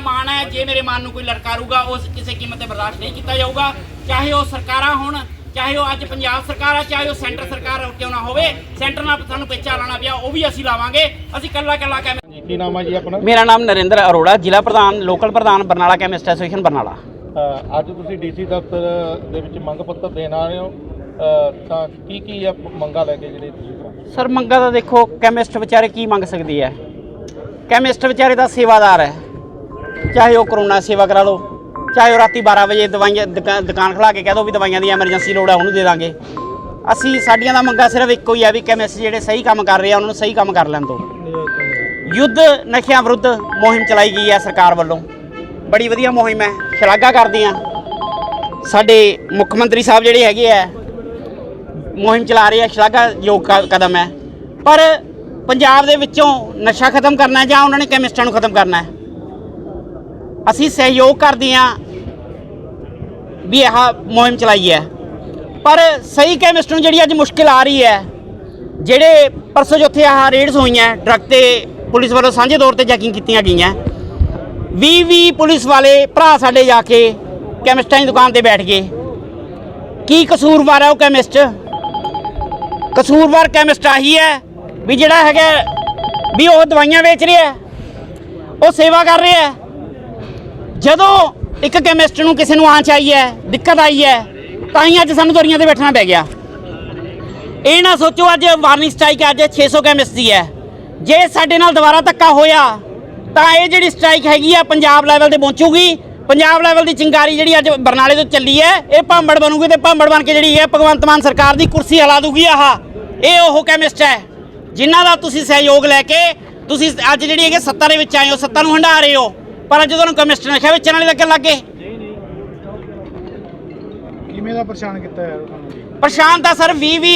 ਐਲਾਨ ਹੈ ਜੇ ਮੇਰੇ ਮਨ ਨੂੰ ਕੋਈ ਲੜਕਾਰੂਗਾ ਉਸ ਕਿਸੇ ਕੀਮਤ ਤੇ ਬਰਦਾਸ਼ਤ ਨਹੀਂ ਕੀਤਾ ਜਾਊਗਾ। ਚਾਹੇ ਉਹ ਸਰਕਾਰਾਂ ਹੋਣ ਚਾਹੇ ਉਹ ਅੱਜ ਪੰਜਾਬ ਸਰਕਾਰ ਆ ਚਾਹੇ ਉਹ ਸੈਂਟਰ ਸਰਕਾਰ ਕਿਉਂ ਨਾ ਹੋਵੇ ਸੈਂਟਰ ਨਾਲ ਸਾਨੂੰ ਪੇਚਾ ਲਾਣਾ ਪਿਆ ਉਹ ਵੀ ਅਸੀਂ ਲਾਵਾਂਗੇ। ਅਸੀਂ ਕੱਲਾ ਕੱਲਾ ਜੀ ਕੀ ਨਾਮ ਹੈ ਜੀ ਆਪਣਾ? ਮੇਰਾ ਨਾਮ ਨਰਿੰਦਰ ਅਰੋੜਾ ਜ਼ਿਲ੍ਹਾ ਪ੍ਰਧਾਨ ਲੋਕਲ ਪ੍ਰਧਾਨ ਬਰਨਾਲਾ ਕੈਮਿਸਟ ਐਸੋਸੀਏਸ਼ਨ ਬਰਨਾਲਾ। ਅੱਜ ਤੁਸੀਂ ਡੀਸੀ ਦਫ਼ਤਰ ਦੇ ਵਿੱਚ ਮੰਗ ਪੱਤਰ ਦੇਣ ਆ ਰਹੇ ਹੋ। ਤਾਂ ਕੀ ਕੀ ਆ ਮੰਗਾਂ ਲੈ ਕੇ ਜਿਹੜੇ ਤੁਸੀਂ ਸਰ ਮੰਗਾ ਤਾਂ ਦੇਖੋ ਕੈਮਿਸਟ ਵਿਚਾਰੇ ਕੀ ਮੰਗ ਸਕਦੀ ਹੈ? ਕੈਮਿਸਟ ਵਿਚਾਰੇ ਦਾ ਸੇਵਾਦਾਰ ਹੈ। ਚਾਹੇ ਉਹ ਕਰੋਨਾ ਸੇਵਾ ਕਰਾ ਲਓ, ਚਾਹੇ ਉਹ ਰਾਤੀ 12 ਵਜੇ ਦਵਾਈਆਂ, ਦੁਕਾ- ਦੁਕਾਨ ਖਲਾ ਕੇ ਕਹਿ ਦੋ ਵੀ ਦਵਾਈਆਂ ਦੀ ਐਮਰਜੈਂਸੀ ਲੋੜ ਹੈ ਉਹਨੂੰ ਦੇ ਦਾਂਗੇ। ਅਸੀਂ ਸਾਡੀਆਂ ਦਾ ਮੰਗਾ ਸਿਰਫ ਇੱਕੋ ਹੀ ਆ ਵੀ ਕੈਮਿਸਟ ਜਿਹੜੇ ਸਹੀ ਕੰਮ ਕਰ ਰਹੇ ਆ, ਉਹਨਾਂ ਨੂੰ ਸਹੀ ਕੰਮ ਕਰ ਲੈਣ ਦਿਓ ਯੁੱਧ ਨਸ਼ਿਆਂ ਵਿਰੁੱਧ ਮੁਹਿੰਮ ਚਲਾਈ ਗਈ ਹੈ ਸਰਕਾਰ ਵੱਲੋਂ। ਬੜੀ ਵਧੀਆ ਮੁਹਿੰਮ ਹੈ, ਸ਼ਲਾਘਾ ਕਰਦੇ ਆ ਸਾਡੇ ਮੁੱਖ ਮੰਤਰੀ ਸਾਹਿਬ ਜਿਹੜੇ ਹੈਗੇ ਆ, ਮੁਹਿੰਮ ਚਲਾ ਰਹੇ ਆ, ਸ਼ਲਾਘਾਯੋਗ ਕ- ਕਦਮ ਹੈ। ਪਰ ਪੰਜਾਬ ਦੇ ਵਿੱਚੋਂ ਨਸ਼ਾ ਖਤਮ ਕਰਨਾ ਜਾਂ ਉਹਨਾਂ ਨੇ ਕੈਮਿਸਟਾਂ ਨੂੰ ਖਤਮ ਕਰਨਾ ਹੈ? ਅਸੀਂ ਸਹਿਯੋਗ ਕਰਦੇ ਆ ਵੀ ਇਹ ਮੁਹਿੰਮ ਚਲਾਈ ਹੈ ਪਰ ਸਹੀ ਕੈਮਿਸਟ ਨੂੰ ਜਿਹੜੀ ਅੱਜ ਮੁਸ਼ਕਿਲ ਆ ਰਹੀ ਹੈ, ਜਿਹੜੇ ਪਰਸੋਂ ਜਿੱਥੇ ਆਹ ਰੇਡਸ ਹੋਈਆਂ ਡਰੱਗ ਤੇ ਪੁਲਿਸ ਵੱਲੋਂ ਸਾਂਝੇ ਤੌਰ ਤੇ ਚੈਕਿੰਗ ਕੀਤੀਆਂ ਗਈਆਂ। 20 20 ਪੁਲਿਸ ਵਾਲੇ ਭਰਾ ਸਾਡੇ ਜਾ ਕੇ ਕੈਮਿਸਟਾਂ ਦੀ ਦੁਕਾਨ ਤੇ ਬੈਠ ਗਏ। ਕੀ ਕਸੂਰਵਾਰ ਹੈ ਉਹ ਕੈਮਿਸਟ ਕਸੂਰਵਾਰ ਕੈਮਿਸਟ ਆਹੀ ਹੈ ਵੀ ਜਿਹੜਾ ਹੈਗਾ ਵੀ ਉਹ ਦਵਾਈਆਂ ਵੇਚ ਰਿਹਾ ਉਹ ਸੇਵਾ ਕਰ ਰਿਹਾ ਜਦੋਂ ਇੱਕ ਕੈਮਿਸਟ ਨੂੰ ਕਿਸੇ ਨੂੰ ਆਂਚ ਆਈ ਹੈ, ਦਿੱਕਤ ਆਈ ਹੈ, ਤਾਂ ਹੀ ਅੱਜ ਸਾਨੂੰ ਦਰੀਆਂ ਤੇ ਬੈਠਣਾ ਪੈ ਗਿਆ। ਇਹ ਨਾ ਸੋਚੋ ਅੱਜ ਵਾਰਨਿੰਗ ਸਟ੍ਰਾਈਕ ਅੱਜ 600 ਕੈਮਿਸਟ ਦੀ ਹੈ। ਜੇ ਸਾਡੇ ਨਾਲ ਦੁਬਾਰਾ ਧੱਕਾ ਹੋਇਆ, ਤਾਂ ਇਹ ਜਿਹੜੀ ਸਟ੍ਰਾਈਕ ਹੈਗੀ ਆ ਪੰਜਾਬ ਲੈਵਲ ਤੇ ਪਹੁੰਚੂਗੀ। ਪੰਜਾਬ ਲੈਵਲ ਦੀ ਚਿੰਗਾਰੀ ਜਿਹੜੀ ਅੱਜ ਬਰਨਾਲੇ ਤੋਂ ਚੱਲੀ ਹੈ, ਇਹ ਭਾਂਬੜ ਬਣੂਗੀ ਤੇ ਭਾਂਬੜ ਬਣ ਕੇ ਜਿਹੜੀ ਹੈ ਭਗਵੰਤ ਮਾਨ ਸਰਕਾਰ ਦੀ ਕੁਰਸੀ ਹਲਾ ਦੂਗੀ ਆਹ। ਇਹ ਉਹ ਕੈਮਿਸਟ ਹੈ, ਜਿਨ੍ਹਾਂ ਦਾ ਤੁਸੀਂ ਸਹਿਯੋਗ ਲੈ ਕੇ ਤੁਸੀਂ ਅੱਜ ਜਿਹੜੀ ਹੈਗੇ ਸੱਤਾ ਦੇ ਵਿੱਚ ਆਏ ਹੋ, ਸੱਤਾ ਨੂੰ ਹੰਢਾ ਰਹੇ ਹੋ। ਪਰ ਅੱਜ ਤੁਹਾਨੂੰ ਕੈਮਿਸਟ ਨਸ਼ਾ ਵੇਚਣ ਵਾਲੇ ਲੱਗਣ ਲੱਗੇ ਕਿਵੇਂ ਦਾ ਪਰੇਸ਼ਾਨ ਕੀਤਾ ਯਾਰ ਤੁਹਾਨੂੰ? ਜੀ ਪਰੇਸ਼ਾਨ ਤਾਂ ਸਰ 20 20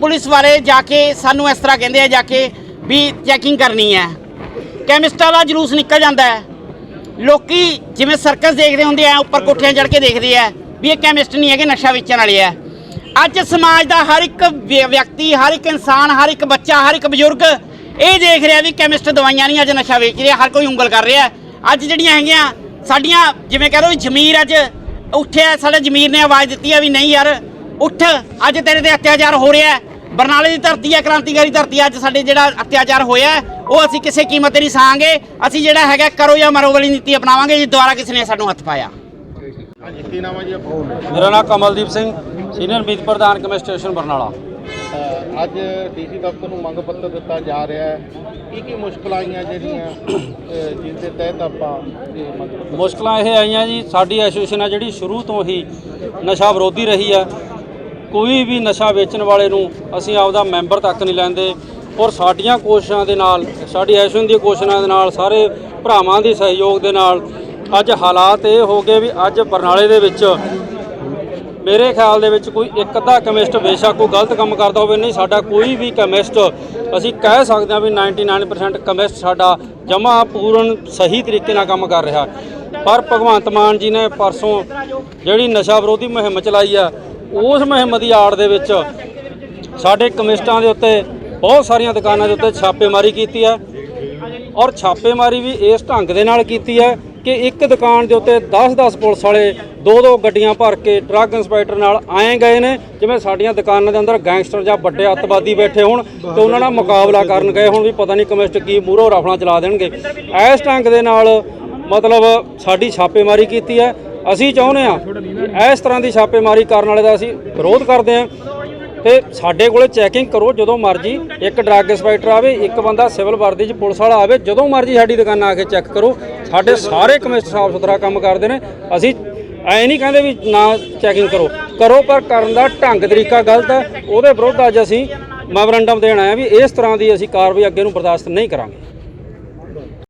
ਪੁਲਿਸ ਵਾਲੇ ਜਾ ਕੇ ਸਾਨੂੰ ਇਸ ਤਰ੍ਹਾਂ ਕਹਿੰਦੇ ਆ ਜਾ ਕੇ ਵੀ ਚੈਕਿੰਗ ਕਰਨੀ ਹੈ। ਕੈਮਿਸਟਾਂ ਦਾ ਜਲੂਸ ਨਿਕਲ ਜਾਂਦਾ ਹੈ। ਲੋਕੀ ਜਿਵੇਂ ਸਰਕਸ ਦੇਖਦੇ ਹੁੰਦੇ ਆ ਉੱਪਰ ਕੋਠਿਆਂ ਚੜ੍ਹ ਕੇ ਦੇਖਦੇ ਆ ਵੀ ਇਹ ਕੈਮਿਸਟ ਨਹੀਂ ਹੈਗੇ ਨਸ਼ਾ ਵੇਚਣ ਵਾਲੇ ਆ। ਅੱਜ ਸਮਾਜ ਦਾ ਹਰ ਇੱਕ ਵਿ- ਵਿਅਕਤੀ ਹਰ ਇੱਕ ਇਨਸਾਨ ਹਰ ਇੱਕ ਬੱਚਾ ਹਰ ਇੱਕ ਬਜ਼ੁਰਗ ਇਹ ਦੇਖ ਰਿਹਾ ਵੀ ਕੈਮਿਸਟ ਦਵਾਈਆਂ ਨਹੀਂ ਅੱਜ ਨਸ਼ਾ ਵੇਚ ਰਿਹਾ ਹਰ ਕੋਈ ਉਂਗਲ ਕਰ ਰਿਹਾ। ਅੱਜ ਜਿਹੜੀਆਂ ਹੈਗੀਆਂ ਸਾਡੀਆਂ ਜਿਵੇਂ ਕਹ ਲਓ ਵੀ ਜ਼ਮੀਰ ਅੱਜ ਉੱਠਿਆ ਸਾਡੇ ਜ਼ਮੀਰ ਨੇ ਆਵਾਜ਼ ਦਿੱਤੀ ਹੈ ਵੀ ਨਹੀਂ ਯਾਰ ਉੱਠ ਅੱਜ ਤੇਰੇ ਤੇ ਅਤਿਆਚਾਰ ਹੋ ਰਿਹਾ ਹੈ। ਬਰਨਾਲੇ ਦੀ ਧਰਤੀ ਹੈ ਕ੍ਰਾਂਤੀਕਾਰੀ ਧਰਤੀ ਹੈ, ਅੱਜ ਸਾਡੇ ਜਿਹੜਾ ਅਤਿਆਚਾਰ ਹੋਇਆ ਉਹ ਅਸੀਂ ਕਿਸੇ ਕੀਮਤ ਤੇ ਨਹੀਂ ਸਾਂਗੇ। ਅਸੀਂ ਜਿਹੜਾ ਹੈਗਾ ਕਰੋ ਜਾਂ ਮਰੋ ਵਾਲੀ ਨੀਤੀ ਅਪਣਾਵਾਂਗੇ ਜੇ ਦੁਬਾਰਾ ਕਿਸੇ ਨੇ ਸਾਨੂੰ ਹੱਥ ਪਾਇਆ। ਹਾਂਜੀ ਕੀ ਨਾਮ ਹੈ ਜੀ ਆਪਣਾ? ਮੇਰਾ ਨਾਮ ਕਮਲਦੀਪ ਸਿੰਘ ਸੀਨੀਅਰ ਮੀਤ ਪ੍ਰਧਾਨ ਕਮਿਸ਼ਨ ਸਟੇਸ਼ਨ ਬਰਨਾਲਾ ਅੱਜ ਡੀਸੀ ਦਫ਼ਤਰ ਨੂੰ ਮੰਗ ਪੱਤਰ ਦਿੱਤਾ ਜਾ ਰਿਹਾ ਹੈ। ਕੀ ਕੀ ਮੁਸ਼ਕਲਾਂ ਆਈਆਂ ਜਿਹੜੀਆਂ ਅ, ਜਿਸ ਦੇ ਤਹਿਤ ਆਪਾਂ ਇਹ ਮੁਸ਼ਕਲਾਂ ਇਹ ਆਈਆਂ ਜੀ ਸਾਡੀ ਐਸੋਸੀਏਸ਼ਨ ਆ ਜਿਹੜੀ ਸ਼ੁਰੂ ਤੋਂ ਹੀ ਨਸ਼ਾ ਵਿਰੋਧੀ ਰਹੀ ਆ। ਕੋਈ ਵੀ ਨਸ਼ਾ ਵੇਚਣ ਵਾਲੇ ਨੂੰ ਅਸੀਂ ਆਪਦਾ ਮੈਂਬਰ ਤੱਕ ਨਹੀਂ ਲੈਂਦੇ ਔਰ ਸਾਡੀਆਂ ਕੋਸ਼ਿਸ਼ਾਂ ਦੇ ਨਾਲ ਸਾਡੀ ਐਸੋਸੀਏਸ਼ਨ ਦੀਆਂ ਕੋਸ਼ਿਸ਼ਾਂ ਦੇ ਨਾਲ ਸਾਰੇ ਭਰਾਵਾਂ ਦੇ ਸਹਿਯੋਗ ਦੇ ਨਾਲ ਅੱਜ ਹਾਲਾਤ ਇਹ ਹੋ ਗਏ ਵੀ ਅੱਜ ਬਰਨਾਲੇ ਦੇ ਵਿੱਚ ਮੇਰੇ ਖਿਆਲ ਦੇ ਵਿੱਚ ਕੋਈ ਇੱਕ ਅੱਧਾ ਕੈਮਿਸਟ ਬੇਸ਼ੱਕ ਕੋਈ ਗਲਤ ਕੰਮ ਕਰਦਾ ਹੋਵੇ, ਨਹੀਂ, ਸਾਡਾ ਕੋਈ ਵੀ ਕੈਮਿਸਟ, ਅਸੀਂ ਕਹਿ ਸਕਦੇ ਹਾਂ ਵੀ 99% ਕੈਮਿਸਟ ਸਾਡਾ ਜਮਾ ਪੂਰਨ ਸਹੀ ਤਰੀਕੇ ਨਾਲ ਕੰਮ ਕਰ ਰਿਹਾ। ਪਰ ਭਗਵੰਤ ਮਾਨ ਜੀ ਨੇ ਪਰਸੋਂ ਜਿਹੜੀ ਨਸ਼ਾ ਵਿਰੋਧੀ ਮੁਹਿੰਮ ਚਲਾਈ ਆ, ਉਸ ਮੁਹਿੰਮ ਦੀ ਆੜ ਦੇ ਵਿੱਚ ਸਾਡੇ ਕੈਮਿਸਟਾਂ ਦੇ ਉੱਤੇ ਬਹੁਤ ਸਾਰੀਆਂ ਦੁਕਾਨਾਂ ਦੇ ਉੱਤੇ ਛਾਪੇਮਾਰੀ ਕੀਤੀ ਹੈ ਔਰ ਛਾਪੇਮਾਰੀ ਵੀ ਇਸ ਢੰਗ ਦੇ ਨਾਲ ਕੀਤੀ ਹੈ ਕਿ ਇੱਕ ਦੁਕਾਨ ਦੇ ਉੱਤੇ 10-10 ਪੁਲਿਸ ਵਾਲੇ ਦੋ ਦੋ ਗੱਡੀਆਂ ਭਰ ਕੇ ਡਰੱਗ ਇੰਸਪੈਕਟਰ ਨਾਲ ਆਏ ਗਏ ਨੇ, ਜਿਵੇਂ ਸਾਡੀਆਂ ਦੁਕਾਨਾਂ ਦੇ ਅੰਦਰ ਗੈਂਗਸਟਰ ਜਾਂ ਵੱਡੇ ਅੱਤਵਾਦੀ ਬੈਠੇ ਹੋਣ ਤੇ ਉਹਨਾਂ ਨਾਲ ਮੁਕਾਬਲਾ ਕਰਨ ਗਏ ਹੁਣ ਵੀ ਪਤਾ ਨਹੀਂ ਕਮਿਸਟ ਕੀ ਮੂਹਰੋਂ ਰਫਲਾਂ ਚਲਾ ਦੇਣਗੇ। ਇਸ ਢੰਗ ਦੇ ਨਾਲ ਮਤਲਬ ਸਾਡੀ ਛਾਪੇਮਾਰੀ ਕੀਤੀ ਹੈ। ਅਸੀਂ ਚਾਹੁੰਦੇ ਆ ਇਸ ਤਰ੍ਹਾਂ ਦੀ ਛਾਪੇਮਾਰੀ ਕਰਨ ਵਾਲੇ ਦਾ ਅਸੀਂ ਵਿਰੋਧ ਕਰਦੇ ਹਾਂ। ਤੇ ਸਾਡੇ ਕੋਲੇ ਚੈਕਿੰਗ ਕਰੋ ਜਦੋਂ ਮਰਜ਼ੀ। ਇੱਕ ਡਰੱਗ ਇੰਸਪੈਕਟਰ ਆਵੇ, ਇੱਕ ਬੰਦਾ ਸਿਵਲ ਵਰਦੀ 'ਚ ਪੁਲਿਸ ਵਾਲਾ ਆਵੇ, ਜਦੋਂ ਮਰਜ਼ੀ ਸਾਡੀ ਦੁਕਾਨ ਆ ਕੇ ਚੈੱਕ ਕਰੋ। ਸਾਡੇ ਸਾਰੇ ਕਮਿਸਟ ਸਾਫ਼ ਸੁਥਰਾ ਕੰਮ ਕਰਦੇ ਨੇ। ਅਸੀਂ ਐ ਨਹੀਂ ਕਹਿੰਦੇ ਵੀ ਨਾ ਚੈਕਿੰਗ ਕਰੋ। ਕਰੋ ਪਰ ਕਰਨ ਦਾ ਢੰਗ, ਤਰੀਕਾ ਗਲਤ ਹੈ। ਉਹਦੇ ਵਿਰੁੱਧ ਅੱਜ ਅਸੀਂ ਮੈਮੋਰੰਡਮ ਦੇਣ ਆਏ ਹਾਂ ਵੀ ਇਸ ਤਰ੍ਹਾਂ ਦੀ ਅਸੀਂ ਕਾਰਵਾਈ ਅੱਗੇ ਨੂੰ ਬਰਦਾਸ਼ਤ ਨਹੀਂ ਕਰਾਂਗੇ।